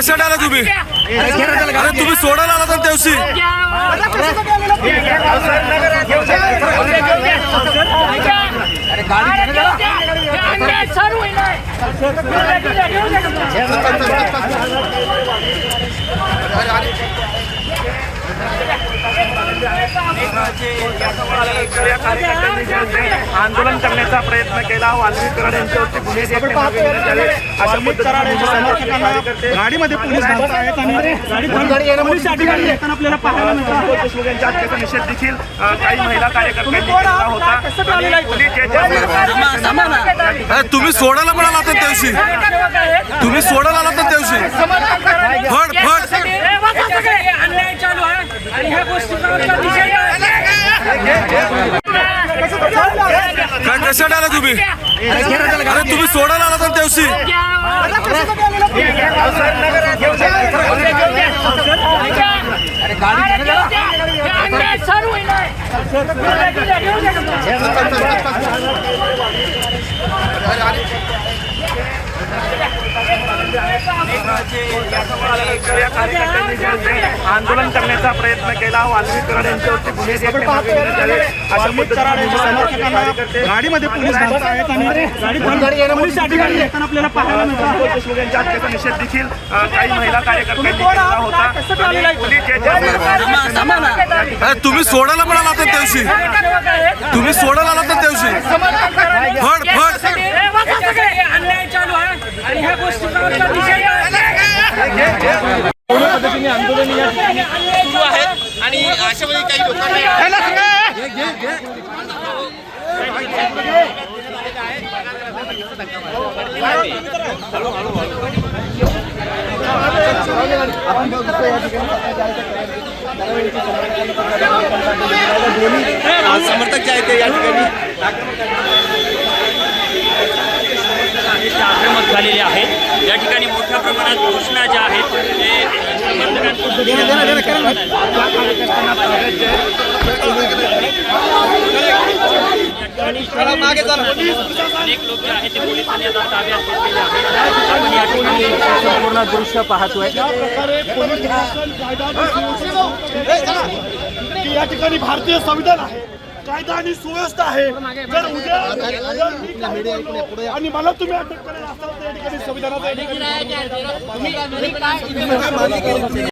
कशाला आला तुम्ही. अरे तुम्ही सोडायला आला तर दिवशी आंदोलन करण्याचा प्रयत्न केला. वाल्मी कराड यांच्यावरती गुन्हे. अशा पद्धतीने गाडीमध्ये पोलीस आहेत आणि आपल्याला पाहायला मिळतात. संतोष देशमुख यांच्या हत्येचा निषेध देखील काही महिला कार्यकर्त्यांनी केला होता. तुम्ही सोडायला पण आला तर दिवशी तुम्ही सोडायला आला तर दिवशी फड फड अन्याय चालू आहे आणि ह्या गोष्टीचा आमचा निषेध आहे. कशाला आला तुम्ही. अरे तुम्ही सोडायला आला तर दिवशी अन्याय चालू करण्याचा प्रयत्न केला. वाल्मी कराड यांच्यावरती गुन्हे. अशा पद्धतीने गाडीमध्ये पोलीस आहेत आणि आपल्याला पाहायला मिळतात हत्येचा निषेध देखील काही महिला कार्यकर्त्यांनी केला होता. तुम्ही सोडायला पण आला तर दिवशी. तुम्ही सोडायला आला तर दिवशी. फड फड अन्याय चालू आहे. आणि ह्या गोष्टीचा आमचा निषेध आहे समर्थक जे आहेत ते या ठिकाणी आक्रमक झालेले आहेत. या ठिकाणी मोठ्या प्रमाणात घोषणा ज्या आहेत अनेक लोक जे आहेत ते पोलिसांनी आता ताब्यात घेतलेले आहेत या ठिकाणी संपूर्ण दृश्य पाहतोय. या ठिकाणी भारतीय संविधान आहे. कायदा आणि सुव्यवस्था आहे. जर उद्या आणि मला तुम्ही अटक करायला असाल तर या ठिकाणी संविधानाचा